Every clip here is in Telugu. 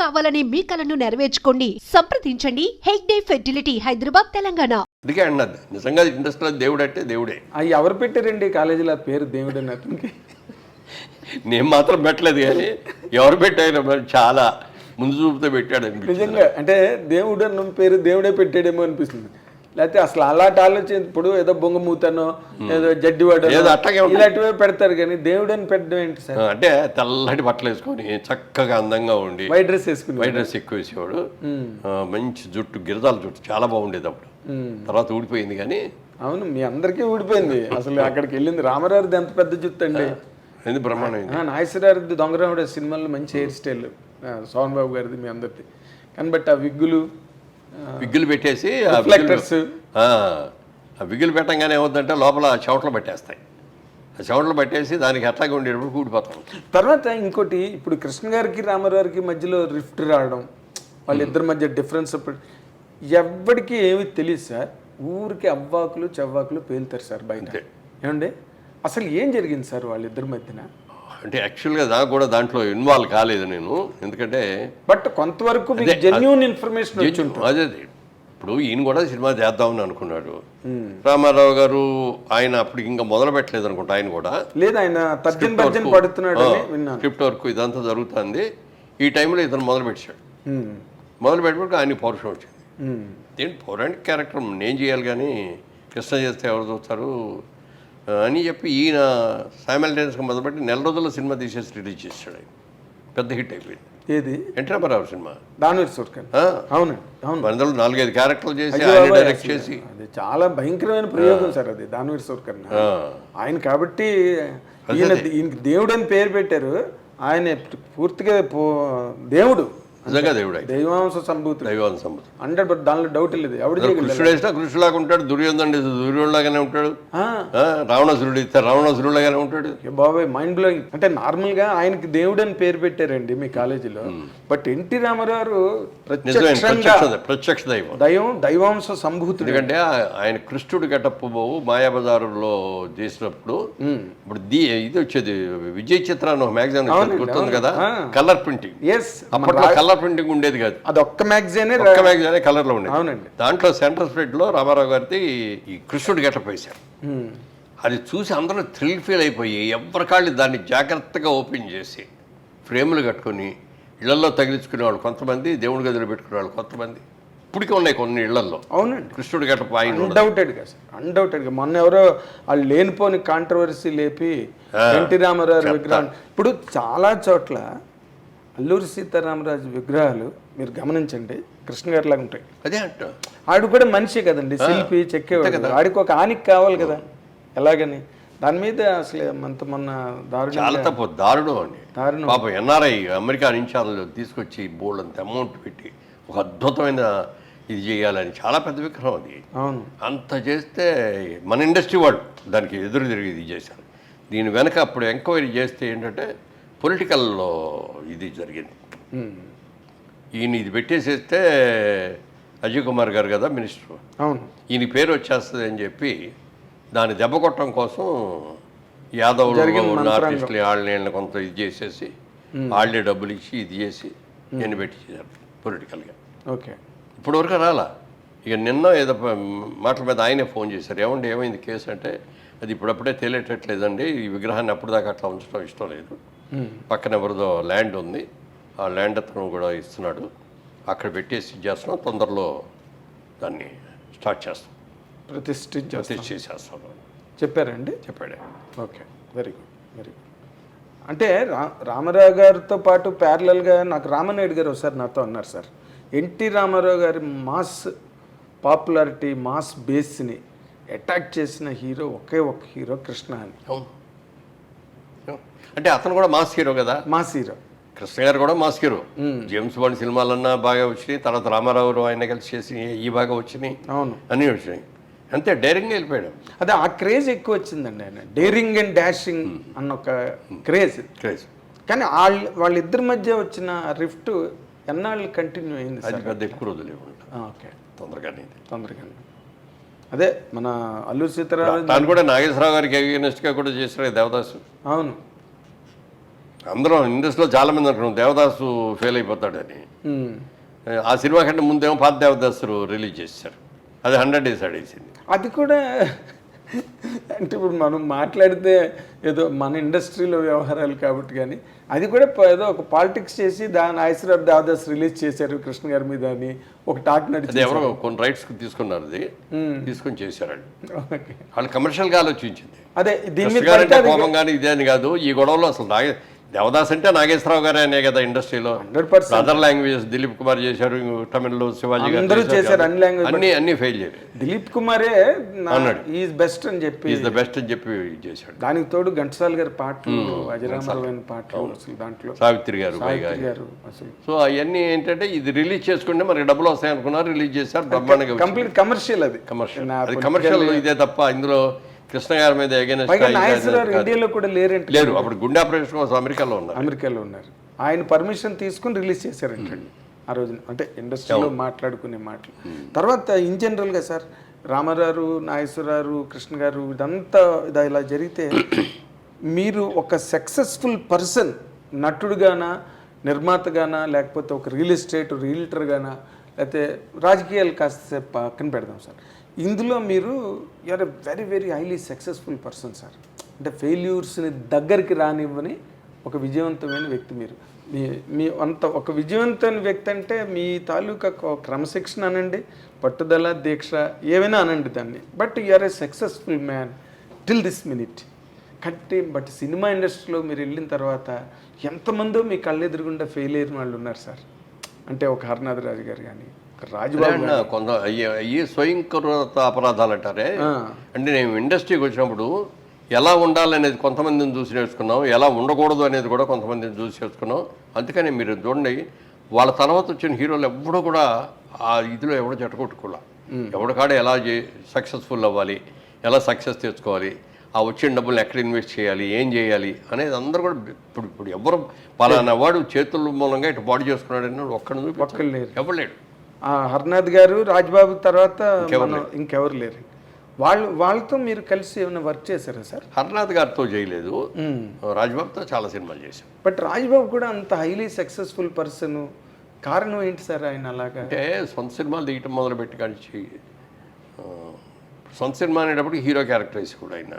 కావాలనే మీ కలను నెరవేర్చుకోండి. సంప్రదించండి. హెగ్డే ఫెర్టిలిటీ హైదరాబాద్ తెలంగాణ. అందుకే అన్నది. నిజంగా ఇండస్ట్రీలో దేవుడు అంటే దేవుడే. అవి ఎవరు పెట్టారండి కాలేజీలో? ఆ పేరు దేవుడు అని అతనికి. నేను మాత్రం పెట్టలేదు కానీ ఎవరు పెట్టారు మరి చాలా ముందు చూపుతో పెట్టాడు నిజంగా అంటే దేవుడు అన్న పేరు దేవుడే పెట్టాడేమో అనిపిస్తుంది. లేకపోతే అసలు అలాంటి ఆలోచన ఇప్పుడు ఏదో బొంగమూతనో ఏదో జడ్డివాడు ఏదో ఉంటుంది. ఇలాంటివే పెడతారు కానీ దేవుడు అని పెట్టడం ఏంటి సార్? అంటే తెల్లటి బట్టలు వేసుకొని చక్కగా అందంగా ఉండి వైట్ డ్రెస్ వేసుకుని వైట్ డ్రెస్ ఎక్కువ వేసేవాడు. ఆ, మంచి జుట్టు గిరదాల జుట్టు చాలా బాగుండేది అప్పుడు. తర్వాత ఊడిపోయింది కానీ అవును మీ అందరికీ ఊడిపోయింది. అసలు అక్కడికి వెళ్ళింది రామారావుది ఎంత పెద్ద జుత్తు అండి. ఎందుకు బ్రహ్మాండమైంది? ఆ, నాగేశ్వరరావుది దొంగరాముడు సినిమాలో మంచి హెయిర్ స్టైల్. సోహన్ బాబు గారిది మీ అందరిది. కానీ బట్ ఆ విగ్గులు విగ్గులు పెట్టేసి ఆ రిఫ్లెక్టర్స్ ఆ, ఆ విగ్గులు పెట్టంగానే ఏమవుతుందంటే లోపల చెమటలు పట్టేస్తాయి. ఆ చెమటలు పట్టేసి దానికి ఎట్లాగా ఉండేటప్పుడు కూడిపోతాం. తర్వాత ఇంకోటి ఇప్పుడు కృష్ణ గారికి రామారావు గారికి మధ్యలో రిఫ్ట్ రావడం వాళ్ళిద్దరి మధ్య డిఫరెన్స్ ఎవ్వడికి ఏమి తెలియదు సార్. ఊరికి అవ్వాకులు చెవ్వాకులు పేలుతారు సార్ బయట. ఏమండి? అసలు ఏం జరిగింది సార్ వాళ్ళిద్దరి మధ్యన? అంటే యాక్చువల్గా నాకు కూడా దాంట్లో ఇన్వాల్వ్ కాలేదు నేను. ఎందుకంటే బట్ కొంతవరకు జెన్యున్ ఇన్ఫర్మేషన్ అదే. ఇప్పుడు ఈయన కూడా సినిమా చేద్దామని అనుకున్నాడు. రామారావు గారు ఆయన అప్పుడు ఇంకా మొదలు పెట్టలేదు అనుకుంటా ఆయన కూడా. లేదు ఆయన స్క్రిప్ట్ వర్క్ ఇదంతా జరుగుతుంది. ఈ టైంలో ఇతను మొదలు పెట్టాడు. ఉమ్, మొదలు పెట్టినప్పుడు ఆయన పౌరుషం వచ్చింది. ఉమ్, ఏంటి పౌరాణిక క్యారెక్టర్ నేను చేయాలి కానీ కృష్ణ చేస్తే ఎవరు చూస్తారు? అని చెప్పి ఈయన సైమల్టేనియస్గా మొదలుపెట్టి నెల రోజుల్లో సినిమా తీసేసి రిలీజ్ చేశాడు ఆయన. పెద్ద హిట్ అయిపోయింది. ఏది? ఎన్టీ రామారావు సినిమా. దానివీర్ సూర్కన్ అవునండి అవును అందులో నాలుగైదు క్యారెక్టర్లు చేసి ఆయన డైరెక్ట్ చేసి. అది చాలా భయంకరమైన ప్రయోగం సార్ అది దానివీర్ సూర్కన్ ఆయన కాబట్టి ఈయన ఈయనకి దేవుడు అని పేరు పెట్టారు. ఆయన పూర్తిగా దేవుడు. నిజంగా దేవుడు దైవాంశ సంభూతుడు దైవాన్ని సంబంధం హండ్రెడ్ బట్ దానిలో డౌట్ లేదు. ఎవడు కృష్ణుడు వేసినా కృష్ణులాగా ఉంటాడు దుర్యోధనుడు దుర్యోధనులాగానే ఉంటాడు. రావణాసురుడు ఇస్తే రావణాసురుడులాగానే ఉంటాడు. బాబాయ్ మైండ్ బ్లోయింగ్ అంటే నార్మల్గా ఆయనకి దేవుడు అని పేరు పెట్టారండి మీ కాలేజీలో. బట్ ఎన్టీ రామారావు ప్రత్యక్ష ప్రత్యక్ష దైవం. దైవం దైవాంశ సంభూతుడు. ఎందుకంటే ఆయన కృష్ణుడు గెటప్ మాయాబజారులో చేసినప్పుడు ఇప్పుడు దీ ఇది వచ్చేది విజయ్ చిత్ర అని ఒక మ్యాగజైన్ గుర్తుంది కదా? Colour printing. ఎస్ అప్పట్లో కలర్ ప్రింటింగ్ ఉండేది కాదు. అది ఒక్క మ్యాగజైనే ఒక్క మ్యాగజైన్ కలర్లో ఉండేది. అవునండి. దాంట్లో సెంటర్ స్ప్రెడ్లో రామారావు గారిది ఈ కృష్ణుడు గెటప్ వేశారు. అది చూసి అందరూ థ్రిల్ ఫీల్ అయిపోయి ఎవరి కాళ్ళు దాన్ని జాగ్రత్తగా ఓపెన్ చేసి ఫ్రేములు కట్టుకొని ఇళ్ళలో తగిలించుకునేవాళ్ళు కొంతమంది దేవుడి గదిలో పెట్టుకునేవాళ్ళు కొంతమంది. ఇప్పటికే ఉన్నాయి కొన్ని ఇళ్ళలో అవునండి. కృష్ణుడు ఆయన ఉన్నది. అన్డౌటెడ్గా సార్. అన్డౌటెడ్గా మొన్న ఎవరో వాళ్ళు లేనిపోని కాంట్రవర్సీ లేపి ఎన్టీ రామారావు విగ్రహం ఇప్పుడు చాలా చోట్ల అల్లూరి సీతారామరాజు విగ్రహాలు మీరు గమనించండి కృష్ణ గారి లాగా ఉంటాయి. అదే అంట. ఆడు కూడా మనిషి కదండి శిల్పి చెక్కేవాడు. ఆడికి ఒక ఆనికి కావాలి కదా. ఎలాగని? దాని మీద అసలు అంత మొన్న దారుణ చాలా తప్పు దారుణం అండి. దారుణం. పాపం ఎన్ఆర్ఐ అమెరికా నుంచి తీసుకొచ్చి బోల్డ్ అంత అమౌంట్ పెట్టి ఒక అద్భుతమైన ఇది చేయాలని చాలా పెద్ద విగ్రహం అది. అవును. అంత చేస్తే మన ఇండస్ట్రీ వాళ్ళు దానికి ఎదురు తిరిగి ఇది చేశారు. దీని వెనక అప్పుడు ఎంక్వైరీ చేస్తే ఏంటంటే పొలిటికల్లో ఇది జరిగింది. ఉమ్. ఈయన ఇది పెట్టేసేస్తే అజయ్ కుమార్ గారు కదా మినిస్టర్. అవును. ఈయన పేరు వచ్చేస్తుంది అని చెప్పి దాన్ని దెబ్బ కొట్టడం కోసం యాదవ్లు ఉన్న ఆర్టిస్టులు వాళ్ళని కొంత ఇది చేసేసి వాళ్ళే డబ్బులు ఇచ్చి ఇది చేసి నేను పెట్టి పొలిటికల్గా. ఓకే. ఇప్పుడు వరకు రాలా. ఇక నిన్న ఏదో మాటల మీద ఆయనే ఫోన్ చేశారు. ఏమండి ఏమైంది కేసు అంటే అది ఇప్పుడప్పుడే తేలేటట్లేదండి. ఈ విగ్రహాన్ని అప్పుడు దాకా అట్లా ఉంచడం ఇష్టం లేదు. పక్కన ఎవరిదో ల్యాండ్ ఉంది. ఆ ల్యాండ్ అతను కూడా ఇస్తున్నాడు. అక్కడ పెట్టేసి చేస్తున్నాం. తొందరలో దాన్ని స్టార్ట్ చేస్తాం. ప్రతిష్ఠించ ప్రతిష్ఠ చేసేస్తాం చెప్పారండి? చెప్పాడే. Okay. Very good very good. అంటే రా రామారావు గారితో పాటు ప్యారలల్గా నాకు రామనాయుడు గారు ఒకసారి నాతో అన్నారు సార్. ఎన్టీ రామారావు గారి మాస్ పాపులారిటీ మాస్ బేస్ని అటాక్ చేసిన హీరో ఒకే ఒక హీరో కృష్ణ అని. అవును. అంటే అతను కూడా మాస్ హీరో కదా? Mass hero. కృష్ణ గారు కూడా మాస్ హీరో. జేమ్స్ బాండ్ సినిమాలన్నా బాగా వచ్చినాయి తర్వాత రామారావు ఆయన కలిసి చేసి ఈ బాగా వచ్చినాయి. అవును. అన్నీ వచ్చినాయి. అంతే డైరెక్ట్గా వెళ్ళిపోయాడు. అదే ఆ క్రేజ్ ఎక్కువ వచ్చిందండి ఆయన. డేరింగ్ అండ్ డాషింగ్ అన్న ఒక క్రేజ్. క్రేజ్. కానీ వాళ్ళ వాళ్ళిద్దరి మధ్య వచ్చిన రిఫ్ట్ ఎన్నాళ్ళు కంటిన్యూ అయింది అది పెద్ద ఎక్కువ రోజులు ఓకే. తొందరగానే ఇది. అదే మన అల్లూరి సీతారామరాజు తాను కూడా నాగేశ్వరరావు గారికి అగేనెస్ట్గా కూడా చేశారు దేవదాసు. అవును. అందరం ఇండస్ట్రీలో చాలా మంది అనుకున్నాం దేవదాసు ఫెయిల్ అయిపోతాడని. ఆ సినిమా కంటే ముందేమో పాత దేవదాసు రిలీజ్ చేశారు. అది హండ్రెడ్ డేస్ ఆడేసింది. అది కూడా అంటే ఇప్పుడు మనం మాట్లాడితే ఏదో మన ఇండస్ట్రీలో వ్యవహారాలు కాబట్టి కానీ అది కూడా ఏదో ఒక పాలిటిక్స్ చేసి దాని ఐశ్వర్య దాదాస్ రిలీజ్ చేశారు కృష్ణ గారి మీద అని ఒక టాక్ ఎవరో కొన్ని రైట్స్ తీసుకున్నారు అది. తీసుకొని చేశారు వాళ్ళు కమర్షియల్గా ఆలోచించింది. అదే దీని మీద కోపం కానీ ఇదే అని కాదు ఈ గొడవలో అసలు దేవదాస్ అంటే నాగేశ్వరరావు గారే అనే కదా ఇండస్ట్రీలో. 100% అదర్ లాంగ్వేజెస్ దిలీప్ కుమార్ చేశారు తమిళ్ళో శివాజీ గారు అందరూ చేశారు, అన్ని language అన్ని అన్ని ఫెయిల్ చేయరు దిలీప్ కుమారే ఈజ్ బెస్ట్ అని చెప్పి ఈజ్ ద బెస్ట్ అని చెప్పి చేశాడు. దానికి తోడు ఘంటసాల గారి పాటలు అజరామరమైన పాటలు అసలు దాంట్లో. సావిత్రి గారు గారు అసలు. సో అవన్నీ ఏంటంటే ఇది రిలీజ్ చేసుకుంటే మరి డబ్బులు వస్తాయి అనుకున్నారు రిలీజ్ చేశారు బ్రహ్మాండంగా కంప్లీట్ కమర్షియల్ అది. కమర్షియల్ అది కమర్షియల్ ఇదే తప్ప ఇందులో కృష్ణ గారి మీద ఇండియాలో కూడా లేరంటే లేరు. అప్పుడు గుండె ఆపరేషన్ కోసం అమెరికాలో ఉన్నారు. అమెరికాలో ఉన్నారు. ఆయన పర్మిషన్ తీసుకుని రిలీజ్ చేశారంటండి ఆ రోజున అంటే ఇండస్ట్రీలో మాట్లాడుకునే మాటలు. తర్వాత ఇన్ జనరల్గా సార్ రామారావు నాగేశ్వరరావు కృష్ణ గారు ఇదంతా ఇది ఇలా జరిగితే మీరు ఒక సక్సెస్ఫుల్ పర్సన్ నటుడుగానా నిర్మాతగానా లేకపోతే ఒక రియల్ ఎస్టేట్ రియల్టర్గానా లేకపోతే రాజకీయాలు కాస్త పక్కన పెడదాం సార్. ఇందులో మీరు you're a very very highly successful person sir అంటే ఫెయిల్యూర్స్ని దగ్గరికి రానివ్వని ఒక విజయవంతమైన వ్యక్తి మీరు. మీ మీ అంత ఒక విజయవంతమైన వ్యక్తి అంటే మీ తాలూకా ఒక క్రమశిక్షణ అనండి పట్టుదల దీక్ష ఏమైనా అనండి దాన్ని. But are a successful man till this minute కట్టి బట్ సినిమా ఇండస్ట్రీలో మీరు వెళ్ళిన తర్వాత ఎంతమందో మీ కళ్ళెదురుగుండా ఫెయిల్ అయిన వాళ్ళు ఉన్నారు సార్ అంటే ఒక హర్నాథ్ రాజు గారు కానీ రాజుబాబు కొంత అయ్యే స్వయంకృత అపరాధాలు అంటారే? అంటే నేను ఇండస్ట్రీకి వచ్చినప్పుడు ఎలా ఉండాలనేది కొంతమందిని చూసి నేర్చుకున్నాం ఎలా ఉండకూడదు అనేది కూడా కొంతమందిని చూసి నేర్చుకున్నాం. అందుకని మీరు చూడండి వాళ్ళ తర్వాత వచ్చిన హీరోలు ఎవడో కూడా ఆ ఇదిలో ఎవడో జట్టకొట్టుకోలే. ఎవడ కాడ ఎలా సక్సెస్ఫుల్ అవ్వాలి ఎలా సక్సెస్ తెచ్చుకోవాలి ఆ వచ్చిన డబ్బులు ఎక్కడ ఇన్వెస్ట్ చేయాలి ఏం చేయాలి అనేది అందరూ కూడా ఇప్పుడు ఇప్పుడు ఎవరు పలానా వాడు చేతుల మూలంగా ఇటు బాడీ చేసుకున్నాడని ఒక్కడిని చూపి ఎవరు లేడు. హర్నాథ్ గారు రాజ్బాబు తర్వాత ఇంకెవరు లేరు. వాళ్ళు వాళ్ళతో మీరు కలిసి ఏమైనా వర్క్ చేశారా సార్? హర్నాథ్ గారితో చేయలేదు. రాజ్బాబుతో చాలా సినిమాలు చేశాం. బట్ రాజ్బాబు కూడా అంత హైలీ సక్సెస్ఫుల్ పర్సన్. కారణం ఏంటి సార్ ఆయన అలాగా? అంటే సొంత సినిమాలు తీయటం మొదలుపెట్టి కానిచ్చి ఆ, సొంత సినిమా అనేటప్పుడు హీరో క్యారెక్టర్స్ కూడా ఆయన.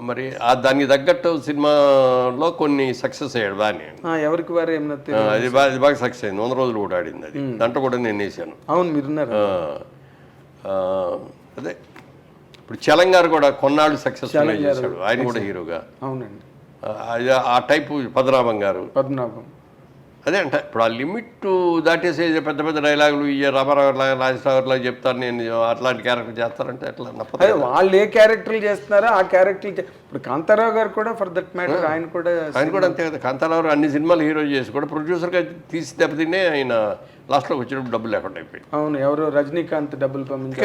మరి ఆ దానికి తగ్గట్టు సినిమాలో కొన్ని సక్సెస్ అయ్యాడు బాగానే. ఎవరికి వారు అది బాగా అది బాగా సక్సెస్ అయింది. వంద రోజులు కూడా ఆడింది అది. దాంట్లో కూడా నేను వేసాను. అవును ఆ, అదే. ఇప్పుడు చలంగారు కూడా కొన్నాళ్ళు సక్సెస్ఫుల్ చేశాడు. ఆయన కూడా హీరోగా. అవునండి. ఆ టైపు పద్మనాభం గారు. పద్మనాభం. అదే అంట. ఇప్పుడు ఆ లిమిట్ దాటేసే పెద్ద పెద్ద డైలాగులు ఈ రామారావు లాగా రాజేశ్వరరావు లాగా చెప్తారు. నేను అట్లాంటి క్యారెక్టర్ చేస్తారంటే అట్లా నప్పదు వాళ్ళు ఏ క్యారెక్టర్లు చేస్తున్నారో ఆ క్యారెక్టర్లు చే- ఇప్పుడు కాంతారావు గారు కూడా ఫర్ దట్ మ్యాటర్ ఆయన కూడా ఆయన కూడా అంతే కదా. కాంతారావు అన్ని సినిమాలు హీరో చేసి కూడా ప్రొడ్యూసర్గా తీసి దెబ్బతినే ఆయన లాస్ట్లోకి వచ్చినప్పుడు డబ్బులు లేకుండా అయిపోయింది. అవును ఎవరో రజనీకాంత్ డబ్బులు పంపించారు.